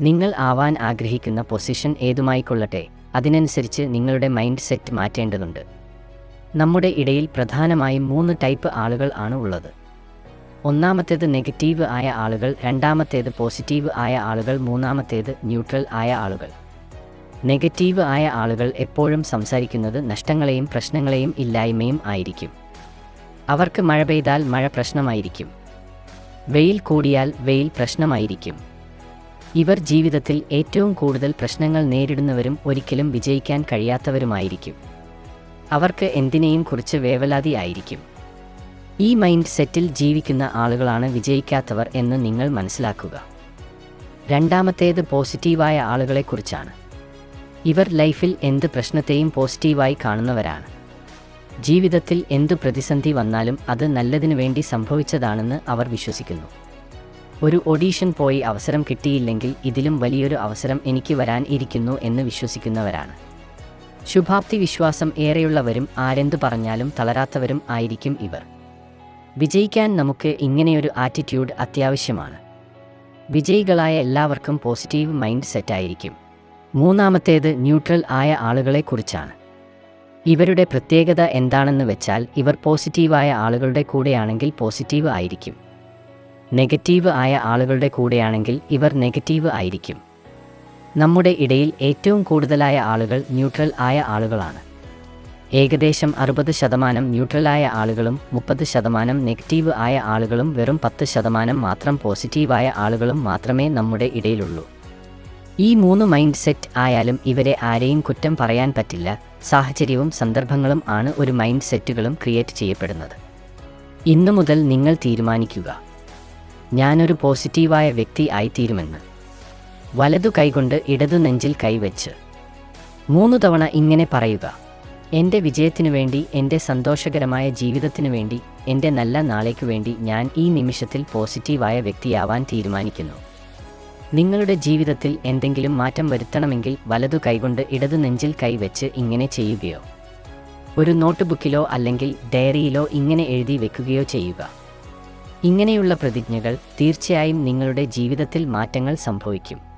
നിങ്ങൾ ആവാൻ ആഗ്രഹിക്കുന്ന പൊസിഷൻ ഏതുമായിക്കൊള്ളട്ടെ അതിനനുസരിച്ച് നിങ്ങളുടെ മൈൻഡ് സെറ്റ് മാറ്റേണ്ടതുണ്ട്. നമ്മുടെ ഇടയിൽ പ്രധാനമായും മൂന്ന് ടൈപ്പ് ആളുകൾ ആണ് ഉള്ളത്. ഒന്നാമത്തേത് നെഗറ്റീവ് ആയ ആളുകൾ രണ്ടാമത്തേത് പോസിറ്റീവ് ആയ ആളുകൾ മൂന്നാമത്തേത് ന്യൂട്രൽ ആയ ആളുകൾ. നെഗറ്റീവ് ആയ ആളുകൾ എപ്പോഴും സംസാരിക്കുന്നത് നഷ്ടങ്ങളെയും പ്രശ്നങ്ങളെയും ഇല്ലായ്മയും ആയിരിക്കും. അവർക്ക് മഴ പെയ്താൽ മഴ പ്രശ്നമായിരിക്കും. വെയിൽ കൂടിയാൽ വെയിൽ പ്രശ്നമായിരിക്കും. ഇവർ ജീവിതത്തിൽ ഏറ്റവും കൂടുതൽ പ്രശ്നങ്ങൾ നേരിടുന്നവരും ഒരിക്കലും വിജയിക്കാൻ കഴിയാത്തവരുമായിരിക്കും. അവർക്ക് എന്തിനേയും കുറിച്ച് വേവലാതി ആയിരിക്കും. ഈ മൈൻഡ് സെറ്റിൽ ജീവിക്കുന്ന ആളുകളാണ് വിജയിക്കാത്തവർ എന്ന് നിങ്ങൾ മനസ്സിലാക്കുക. രണ്ടാമത്തേത് പോസിറ്റീവായ ആളുകളെക്കുറിച്ചാണ്. ഇവർ ലൈഫിൽ എന്ത് പ്രശ്നത്തെയും പോസിറ്റീവായി കാണുന്നവരാണ്. ജീവിതത്തിൽ എന്തു പ്രതിസന്ധി വന്നാലും അത് നല്ലതിനു വേണ്ടി സംഭവിച്ചതാണെന്ന് അവർ വിശ്വസിക്കുന്നു. ഒരു ഓഡീഷൻ പോയി അവസരം കിട്ടിയില്ലെങ്കിൽ ഇതിലും വലിയൊരു അവസരം എനിക്ക് വരാൻ ഇരിക്കുന്നു എന്ന് വിശ്വസിക്കുന്നവരാണ്. ശുഭാപ്തി വിശ്വാസം ഏറെയുള്ളവരും ആരെന്തു പറഞ്ഞാലും തളരാത്തവരും ആയിരിക്കും ഇവർ. വിജയിക്കാൻ നമുക്ക് ഇങ്ങനെയൊരു ആറ്റിറ്റ്യൂഡ് അത്യാവശ്യമാണ്. വിജയികളായ എല്ലാവർക്കും പോസിറ്റീവ് മൈൻഡ് സെറ്റായിരിക്കും. മൂന്നാമത്തേത് ന്യൂട്രൽ ആയ ആളുകളെക്കുറിച്ചാണ്. ഇവരുടെ പ്രത്യേകത എന്താണെന്ന് വെച്ചാൽ ഇവർ പോസിറ്റീവായ ആളുകളുടെ കൂടെയാണെങ്കിൽ പോസിറ്റീവ് ആയിരിക്കും. നെഗറ്റീവ് ആയ ആളുകളുടെ കൂടെയാണെങ്കിൽ ഇവർ നെഗറ്റീവ് ആയിരിക്കും. നമ്മുടെ ഇടയിൽ ഏറ്റവും കൂടുതലായ ആളുകൾ ന്യൂട്രൽ ആയ ആളുകളാണ്. ഏകദേശം അറുപത് ശതമാനം ന്യൂട്രലായ ആളുകളും മുപ്പത് ശതമാനം നെഗറ്റീവ് ആയ ആളുകളും വെറും പത്ത് ശതമാനം മാത്രം പോസിറ്റീവായ ആളുകളും മാത്രമേ നമ്മുടെ ഇടയിലുള്ളൂ. ഈ മൂന്ന് മൈൻഡ് സെറ്റ് ആയാലും ഇവരെ ആരെയും കുറ്റം പറയാൻ പറ്റില്ല സാഹചര്യവും സന്ദർഭങ്ങളും ആണ് ഒരു മൈൻഡ് സെറ്റുകളും ക്രിയേറ്റ് ചെയ്യപ്പെടുന്നത്. ഇന്നു മുതൽ നിങ്ങൾ തീരുമാനിക്കുക. ഞാനൊരു പോസിറ്റീവായ വ്യക്തി ആയിത്തീരുമെന്ന്. വലതു കൈകൊണ്ട് ഇടതു നെഞ്ചിൽ കൈവച്ച്. മൂന്ന് തവണ ഇങ്ങനെ പറയുക. എന്റെ വിജയത്തിനു വേണ്ടി എന്റെ സന്തോഷകരമായ ജീവിതത്തിനു വേണ്ടി എന്റെ നല്ല നാളേക്കു വേണ്ടി ഞാൻ ഈ നിമിഷത്തിൽ പോസിറ്റീവായ വ്യക്തിയാവാൻ തീരുമാനിക്കുന്നു. നിങ്ങളുടെ ജീവിതത്തിൽ എന്തെങ്കിലും മാറ്റം വരുത്തണമെങ്കിൽ വലതു കൈകൊണ്ട് ഇടതു നെഞ്ചിൽ കൈവച്ച് ഇങ്ങനെ ചെയ്യുകയോ. ഒരു നോട്ട്ബുക്കിലോ അല്ലെങ്കിൽ ഡയറിയിലോ ഇങ്ങനെ എഴുതി വെക്കുകയോ ചെയ്യുക. ഇങ്ങനെയുള്ള പ്രതിജ്ഞകൾ തീർച്ചയായും നിങ്ങളുടെ ജീവിതത്തിൽ മാറ്റങ്ങൾ സംഭവിക്കും